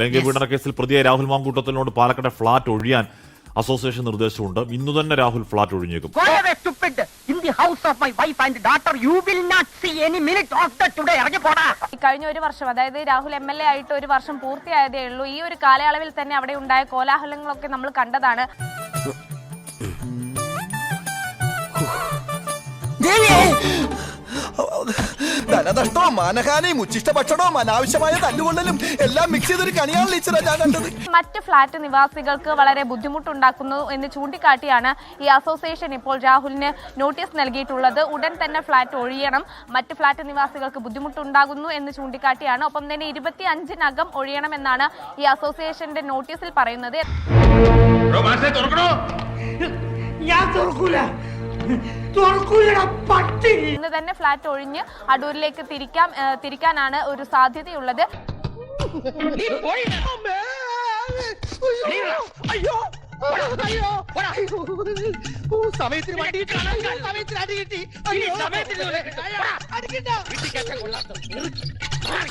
ലൈംഗിക പീഡന കേസിൽ പ്രതിയായ രാഹുൽ മാങ്കൂട്ടത്തിനോട് പാലക്കാട് ഫ്ളാറ്റ് ഒഴിയാൻ അസോസിയേഷൻ നിർദ്ദേശമുണ്ട്. ഇന്ന് തന്നെ രാഹുൽ ഫ്ളാറ്റ് ഒഴിഞ്ഞേക്കും. Go away, stupid! In the house of my wife and daughter, you will not see any minute of the today. ഇറങ്ങി പോടാ. കഴിഞ്ഞ ഒരു വർഷം അതായത് രാഹുൽ എം എൽ എ ആയിട്ട് ഒരു വർഷം പൂർത്തിയായതേ ഉള്ളൂ. ഈ ഒരു കാലയളവിൽ തന്നെ അവിടെ ഉണ്ടായ കോലാഹലങ്ങളൊക്കെ നമ്മൾ കണ്ടതാണ്. ധനനഷ്ടവും മാനഹാനിയും ഉച്ചിഷ്ട ഭക്ഷണവും അനാവശ്യമായ തല്ലുകൊള്ളലും എല്ലാം മിക്സ് ചെയ്തൊരു കണിയാണ് ടീച്ചറാ ഞാൻ കണ്ടത്. മറ്റ് ഫ്ളാറ്റ് നിവാസികൾക്ക് വളരെ ബുദ്ധിമുട്ടുണ്ടാക്കുന്നു എന്ന് ചൂണ്ടിക്കാട്ടിയാണ് ഈ അസോസിയേഷൻ ഇപ്പോൾ രാഹുലിന് നോട്ടീസ് നൽകിയിട്ടുള്ളത്. ഉടൻ തന്നെ ഫ്ളാറ്റ് ഒഴിയണം. മറ്റ് ഫ്ളാറ്റ് നിവാസികൾക്ക് ബുദ്ധിമുട്ടുണ്ടാകുന്നു എന്ന് ചൂണ്ടിക്കാട്ടിയാണ്. ഒപ്പം തന്നെ ഇരുപത്തി അഞ്ചിനകം ഒഴിയണമെന്നാണ് ഈ അസോസിയേഷന്റെ നോട്ടീസിൽ പറയുന്നത്. ഞാൻ തുറക്കൂല. ഇന്ന് തന്നെ ഫ്ലാറ്റ് ഒഴിഞ്ഞ് അടൂരിലേക്ക് തിരിക്കാം തിരിക്കാനാണ് ഒരു സാധ്യതയുള്ളത്. അയ്യോ. സമയത്തിന് വണ്ടി സമയത്തിന് അടി കിട്ടി. അയ്യോ. സമയത്തിന് അടിക്കണ്ട.